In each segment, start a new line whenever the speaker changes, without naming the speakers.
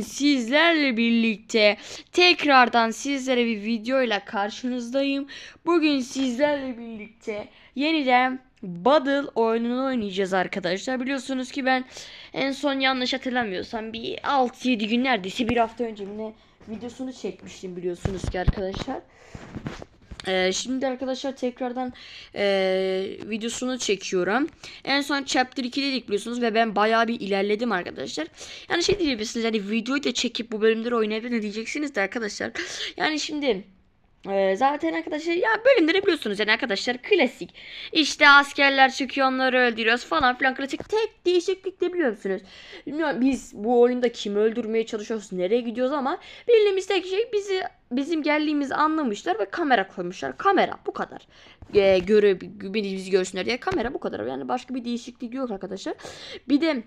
Sizlerle birlikte tekrardan sizlere bir videoyla karşınızdayım. Bugün sizlerle birlikte yeniden Battle oyununu oynayacağız arkadaşlar. Biliyorsunuz ki ben en son yanlış hatırlamıyorsam bir 6-7 gün neredeyse bir hafta önce mi ne videosunu çekmiştim biliyorsunuz ki arkadaşlar. Ee, şimdi arkadaşlar tekrardan ee, videosunu çekiyorum. En son chapter 2 dedik biliyorsunuz ve ben bayağı bir ilerledim arkadaşlar. Yani şey diyeceksiniz hani videoyu da çekip bu bölümleri oynayabilir diyeceksiniz de arkadaşlar. Yani şimdi ee, zaten arkadaşlar ya bölümleri biliyorsunuz yani arkadaşlar klasik. İşte askerler çıkıyor onları öldürüyoruz falan filan klasik. Tek değişiklik de biliyorsunuz. Bilmiyorum biz bu oyunda kimi öldürmeye çalışıyoruz nereye gidiyoruz ama bildiğimiz tek şey bizi bizim geldiğimizi anlamışlar ve kamera koymuşlar. Kamera bu kadar. Ee, göre bizi görsünler diye kamera bu kadar. Yani başka bir değişiklik yok arkadaşlar. Bir de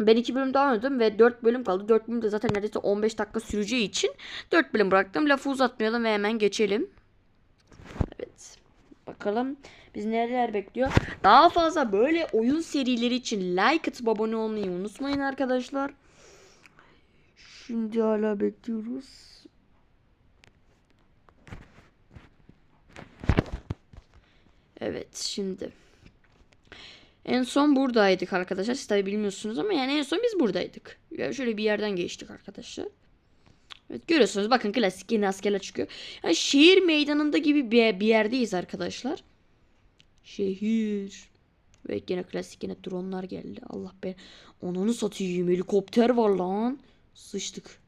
ben iki bölüm daha oynadım ve 4 bölüm kaldı. 4 bölüm de zaten neredeyse 15 dakika süreceği için 4 bölüm bıraktım. Lafı uzatmayalım ve hemen geçelim. Evet. Bakalım biz neler bekliyor. Daha fazla böyle oyun serileri için like atıp abone olmayı unutmayın arkadaşlar. Şimdi hala bekliyoruz. Evet şimdi. En son buradaydık arkadaşlar. Siz tabi bilmiyorsunuz ama yani en son biz buradaydık. Yani şöyle bir yerden geçtik arkadaşlar. Evet görüyorsunuz bakın klasik yeni askerler çıkıyor. Yani şehir meydanında gibi bir, bir yerdeyiz arkadaşlar. Şehir. Ve yine klasik yine dronlar geldi. Allah be. Onunu satayım. Helikopter var lan. Sıçtık.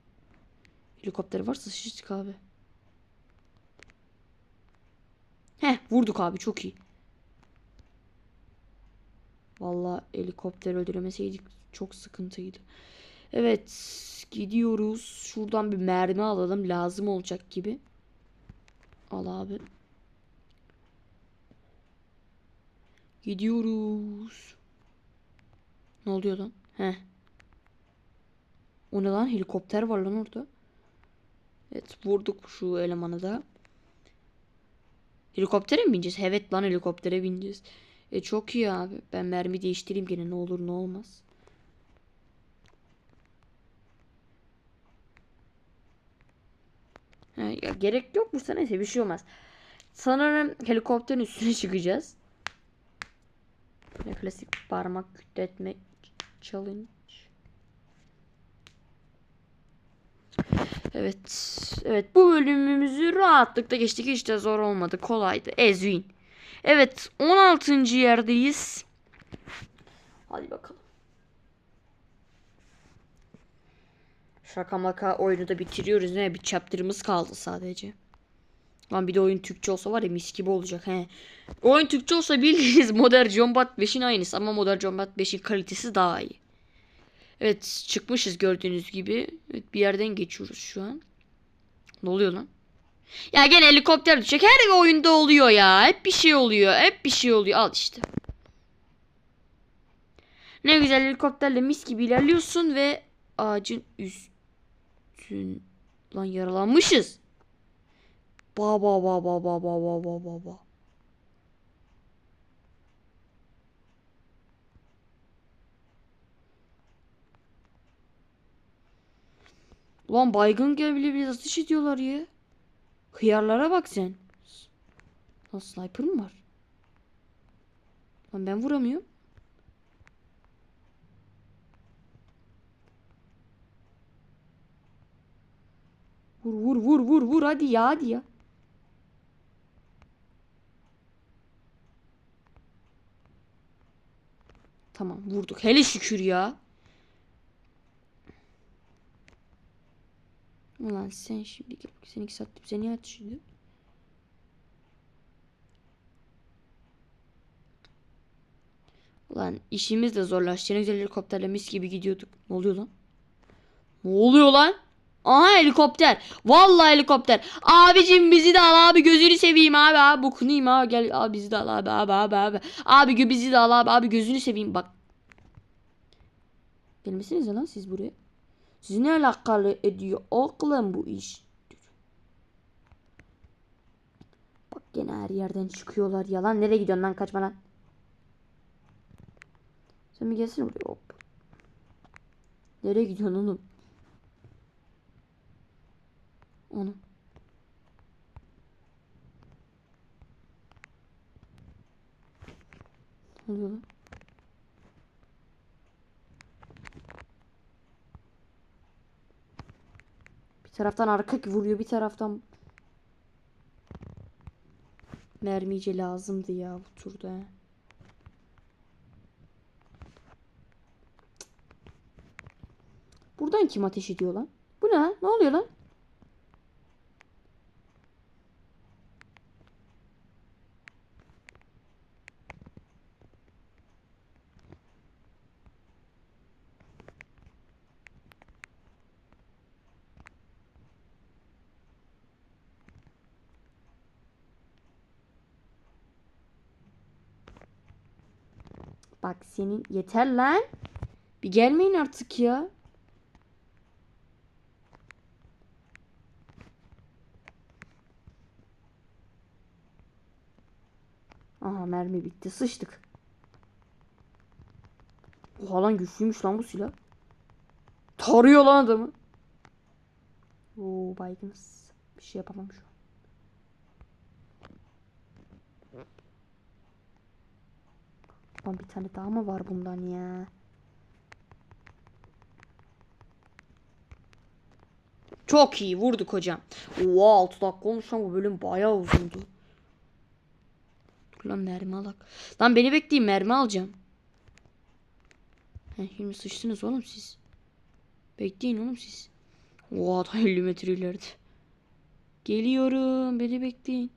Helikopter varsa sıçtık abi. Heh vurduk abi çok iyi. Vallahi helikopter öldüremeseydik çok sıkıntıydı. Evet gidiyoruz. Şuradan bir mermi alalım. Lazım olacak gibi. Al abi. Gidiyoruz. Ne oluyor lan? He. O ne lan? Helikopter var lan orada. Evet vurduk şu elemanı da. Helikoptere mi bineceğiz? Evet lan helikoptere bineceğiz. E çok iyi abi. Ben mermi değiştireyim gene ne olur ne olmaz. Ya gerek yok bu neyse bir şey olmaz. Sanırım helikopterin üstüne çıkacağız. Ne klasik parmak kütletme challenge. Evet. Evet bu bölümümüzü rahatlıkla geçtik. Hiç de zor olmadı. Kolaydı. Ezwin. Evet 16. yerdeyiz. Hadi bakalım. Şaka maka oyunu da bitiriyoruz. Ne bir chapter'ımız kaldı sadece. Lan bir de oyun Türkçe olsa var ya mis gibi olacak he. Oyun Türkçe olsa bildiğiniz Modern Combat 5'in aynısı ama Modern Combat 5'in kalitesi daha iyi. Evet çıkmışız gördüğünüz gibi. Evet, bir yerden geçiyoruz şu an. Ne oluyor lan? Ya gene helikopter düşecek. Her oyunda oluyor ya. Hep bir şey oluyor. Hep bir şey oluyor. Al işte. Ne güzel helikopterle mis gibi ilerliyorsun ve ağacın üstün lan yaralanmışız. Ba ba ba ba ba ba ba ba ba ba. Ulan baygın gel bile bir atış ediyorlar ya. Hıyarlara bak sen. Lan sniper mı var? Lan ben vuramıyorum. Vur vur vur vur vur hadi ya hadi ya. Tamam vurduk. Hele şükür ya. Ulan sen şimdi gel. Sen iki saatte bize niye ateş ediyorsun? Ulan işimiz de zorlaştı. Ne güzel helikopterle mis gibi gidiyorduk. Ne oluyor lan? Ne oluyor lan? Aha helikopter. Vallahi helikopter. Abicim bizi de al abi gözünü seveyim abi abi bokunayım abi gel abi bizi de al abi abi abi abi. Abi bizi de al abi abi gözünü seveyim bak. Gelmesiniz lan siz buraya. Sizi ne alakalı ediyor oğlum bu iş? Bak gene her yerden çıkıyorlar yalan. Nereye gidiyorsun lan kaçma lan. Sen bir gelsene buraya hop. Nereye gidiyorsun oğlum? Onu. Ne oluyor lan? Taraftan arka vuruyor bir taraftan mermice lazımdı ya bu turda. Buradan kim ateş ediyor lan? Bu ne? Ne oluyor lan? Bak senin yeter lan. Bir gelmeyin artık ya. Aha mermi bitti. Sıçtık. Oha lan güçlüymüş lan bu silah. Tarıyor lan adamı. Oo baygınız. Bir şey yapamam şu an. Lan bir tane daha mı var bundan ya? Çok iyi vurduk hocam. Oha 6 dakika olmuş lan bu bölüm bayağı uzundu. Dur lan mermi alak. Lan beni bekleyin mermi alacağım. Heh, şimdi sıçtınız oğlum siz. Bekleyin oğlum siz. Oha ta 50 metre ileride. Geliyorum beni bekleyin.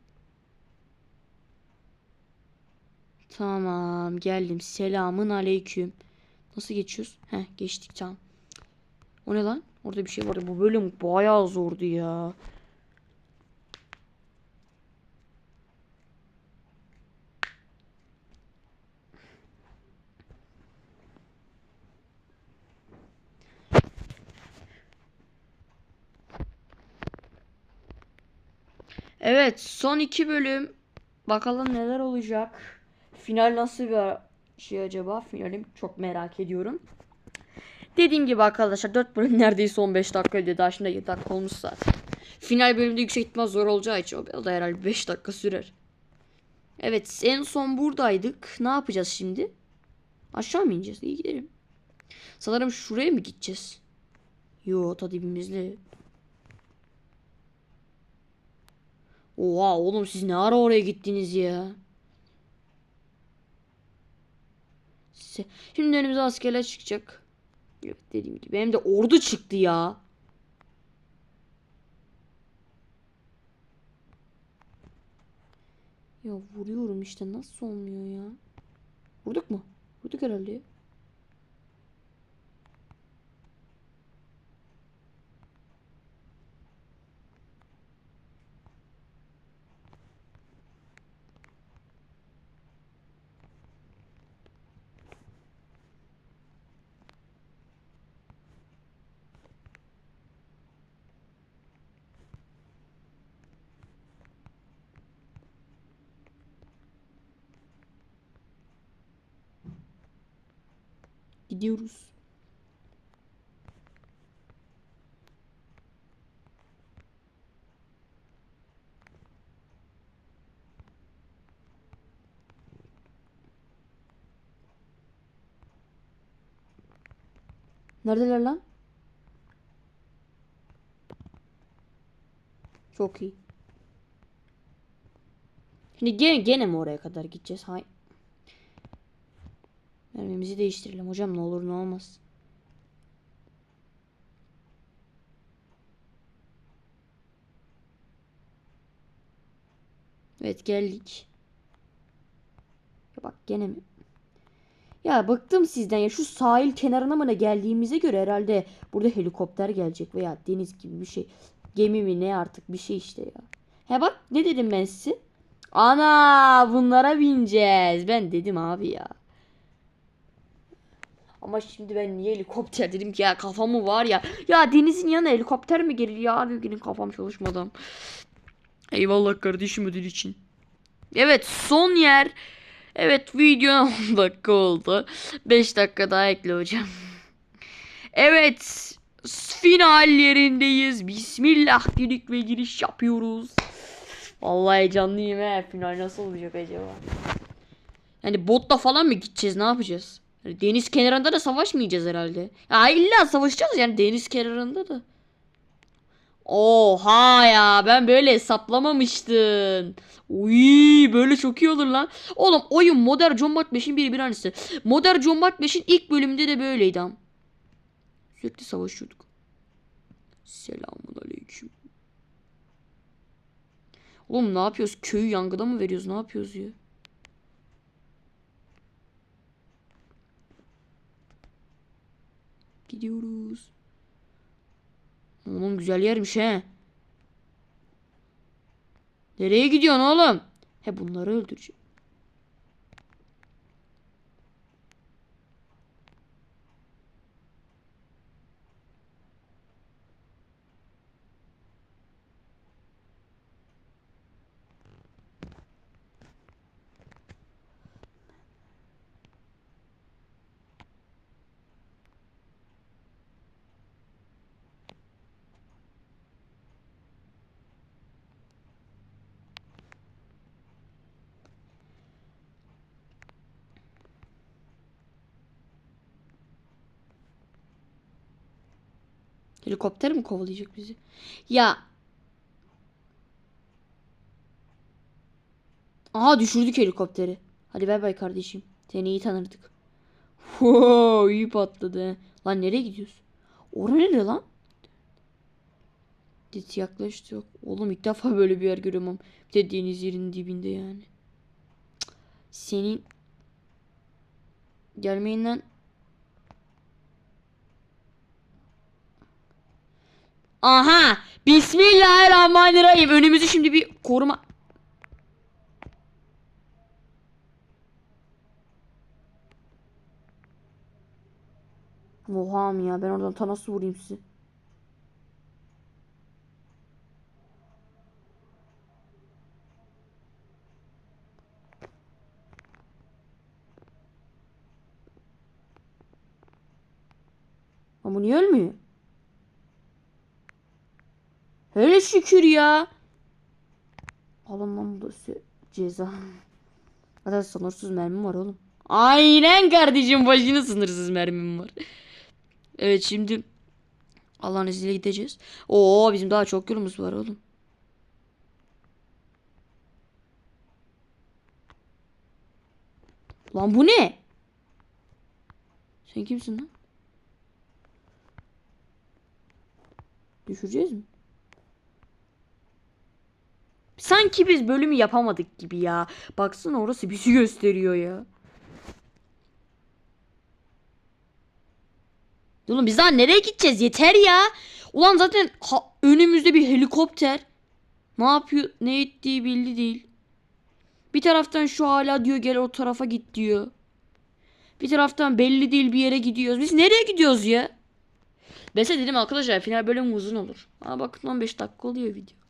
Tamam geldim. Selamın aleyküm. Nasıl geçiyoruz? Heh geçtik tamam. O ne lan? Orada bir şey vardı. Bu bölüm bayağı zordu ya. Evet son iki bölüm. Bakalım neler olacak. Final nasıl bir şey acaba? Finalim çok merak ediyorum. Dediğim gibi arkadaşlar 4 bölüm neredeyse 15 dakikaydı. Daha şimdi 7 dakika olmuş zaten. Final bölümde yüksek ihtimal zor olacağı için o da herhalde 5 dakika sürer. Evet en son buradaydık. Ne yapacağız şimdi? Aşağı mı ineceğiz? İyi gidelim. Sanırım şuraya mı gideceğiz? Yo ta dibimizde. Oha oğlum siz ne ara oraya gittiniz ya? Se- Şimdi önümüze askerler çıkacak. Evet dediğim gibi. Benim de ordu çıktı ya. Ya vuruyorum işte nasıl olmuyor ya? Vurduk mu? Vurduk herhalde. Gidiyoruz. Neredeler lan? Çok iyi. Şimdi gene, gene mi oraya kadar gideceğiz? Hay. Mermimizi değiştirelim hocam ne olur ne olmaz. Evet geldik. Ya bak gene mi? Ya bıktım sizden ya şu sahil kenarına mı ne geldiğimize göre herhalde burada helikopter gelecek veya deniz gibi bir şey. Gemi mi ne artık bir şey işte ya. He bak ne dedim ben size? Ana bunlara bineceğiz. Ben dedim abi ya. Ama şimdi ben niye helikopter dedim ki ya kafamı var ya. Ya denizin yanına helikopter mi gelir ya abi günün kafam çalışmadan. Eyvallah kardeşim ödül için. Evet son yer. Evet video 10 dakika oldu. 5 dakika daha ekle hocam. Evet final yerindeyiz. Bismillah dedik ve giriş yapıyoruz. Vallahi heyecanlıyım he. Final nasıl olacak acaba? Yani botla falan mı gideceğiz? Ne yapacağız? Yani deniz kenarında da savaşmayacağız herhalde. Ya illa savaşacağız yani deniz kenarında da. Oha ya ben böyle hesaplamamıştım. Uy böyle çok iyi olur lan. Oğlum oyun Modern Combat 5'in biri bir tanesi. Modern Combat 5'in ilk bölümünde de böyleydi am. Sürekli savaşıyorduk. Selamun aleyküm. Oğlum ne yapıyoruz? Köyü yangına mı veriyoruz? Ne yapıyoruz ya? Gidiyoruz. Oğlum güzel yermiş he. Nereye gidiyorsun oğlum? He bunları öldüreceğim. Helikopter mi kovalayacak bizi? Ya. Aha düşürdük helikopteri. Hadi bay bay kardeşim. Seni iyi tanırdık. Wow, iyi patladı. Lan nereye gidiyoruz? Orası nere lan? Dit yaklaştı. Oğlum ilk defa böyle bir yer görüyorum. Bir de deniz yerinin dibinde yani. Senin gelmeyin Aha! Bismillahirrahmanirrahim. Önümüzü şimdi bir koruma... Mı ya ben oradan ta nasıl vurayım sizi? Ama niye ölmüyor? Hele şükür ya. Alın lan bu ceza. Zaten sınırsız mermim var oğlum. Aynen kardeşim başına sınırsız mermim var. Evet şimdi Allah'ın izniyle gideceğiz. Oo bizim daha çok yolumuz var oğlum. Lan bu ne? Sen kimsin lan? Düşüreceğiz mi? Sanki biz bölümü yapamadık gibi ya. Baksana orası bizi gösteriyor ya. Oğlum biz daha nereye gideceğiz? Yeter ya. Ulan zaten önümüzde bir helikopter. Ne yapıyor? Ne ettiği belli değil. Bir taraftan şu hala diyor gel o tarafa git diyor. Bir taraftan belli değil bir yere gidiyoruz. Biz nereye gidiyoruz ya? Mesela dedim arkadaşlar final bölüm uzun olur. Aa bakın 15 dakika oluyor video.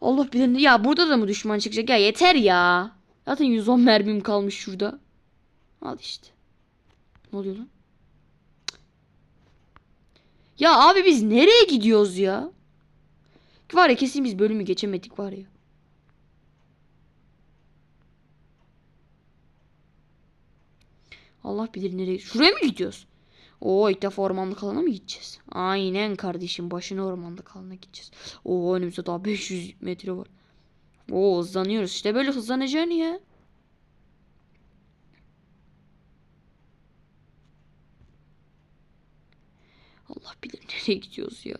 Allah bilir ya burada da mı düşman çıkacak? Ya yeter ya. Zaten 110 mermim kalmış şurada. Al işte. Ne oluyor lan? Ya abi biz nereye gidiyoruz ya? Var ya kesin biz bölümü geçemedik var ya. Allah bilir nereye. Şuraya mı gidiyoruz? Oo ilk defa ormanlık alana mı gideceğiz? Aynen kardeşim başına ormanlık alana gideceğiz. Oo önümüzde daha 500 metre var. Oo hızlanıyoruz. İşte böyle hızlanacaksın ya. Allah bilir nereye gidiyoruz ya.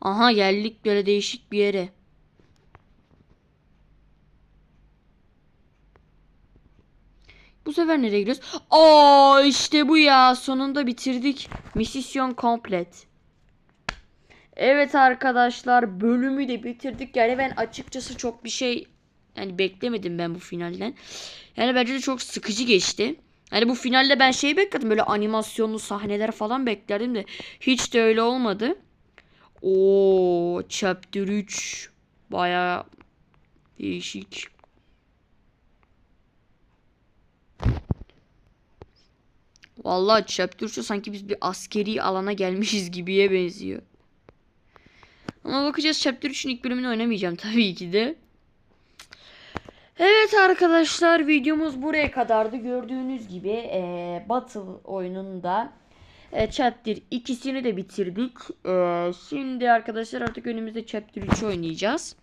Aha geldik böyle değişik bir yere. Bu sefer nereye gidiyoruz? Aa işte bu ya. Sonunda bitirdik. Misyon komplet. Evet arkadaşlar bölümü de bitirdik. Yani ben açıkçası çok bir şey yani beklemedim ben bu finalden. Yani bence de çok sıkıcı geçti. Yani bu finalde ben şey bekledim böyle animasyonlu sahneler falan beklerdim de hiç de öyle olmadı. Oo chapter 3 baya Değişik. Vallahi chapter şu sanki biz bir askeri alana gelmişiz gibiye benziyor. Ama bakacağız chapter 3'ün ilk bölümünü oynamayacağım tabii ki de. Evet arkadaşlar videomuz buraya kadardı. Gördüğünüz gibi eee Battle oyununda e, Chapter ikisini de bitirdik. Eee, şimdi arkadaşlar artık önümüzde Chapter 3 oynayacağız.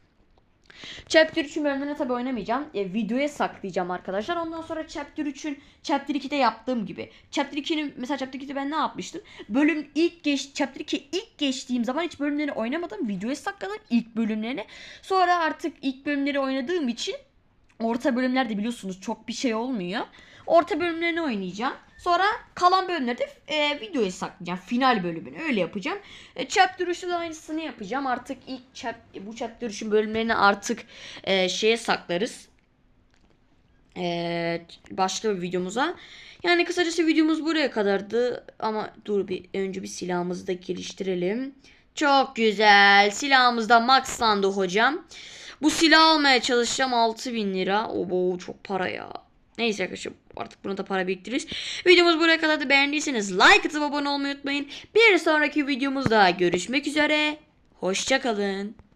Chapter 3'ün bölümünü tabi oynamayacağım. E, videoya saklayacağım arkadaşlar. Ondan sonra Chapter 3'ün Chapter 2'de yaptığım gibi. Chapter 2'nin mesela Chapter 2'de ben ne yapmıştım? Bölüm ilk geç Chapter 2 ilk geçtiğim zaman hiç bölümlerini oynamadım. Videoya sakladım ilk bölümlerini. Sonra artık ilk bölümleri oynadığım için orta bölümlerde biliyorsunuz çok bir şey olmuyor. Orta bölümlerini oynayacağım. Sonra kalan bölümlerde e, videoyu saklayacağım. Final bölümünü öyle yapacağım. E, chapter 3'te de aynısını yapacağım. Artık ilk chap, bu chapter 3'ün bölümlerini artık e, şeye saklarız. E, başka bir videomuza. Yani kısacası videomuz buraya kadardı. Ama dur bir önce bir silahımızı da geliştirelim. Çok güzel. Silahımız da maxlandı hocam. Bu silah almaya çalışacağım 6000 lira. Obo çok para ya. Neyse arkadaşlar artık buna da para biriktiririz. Videomuz buraya kadar da beğendiyseniz like atıp abone olmayı unutmayın. Bir sonraki videomuzda görüşmek üzere. Hoşçakalın.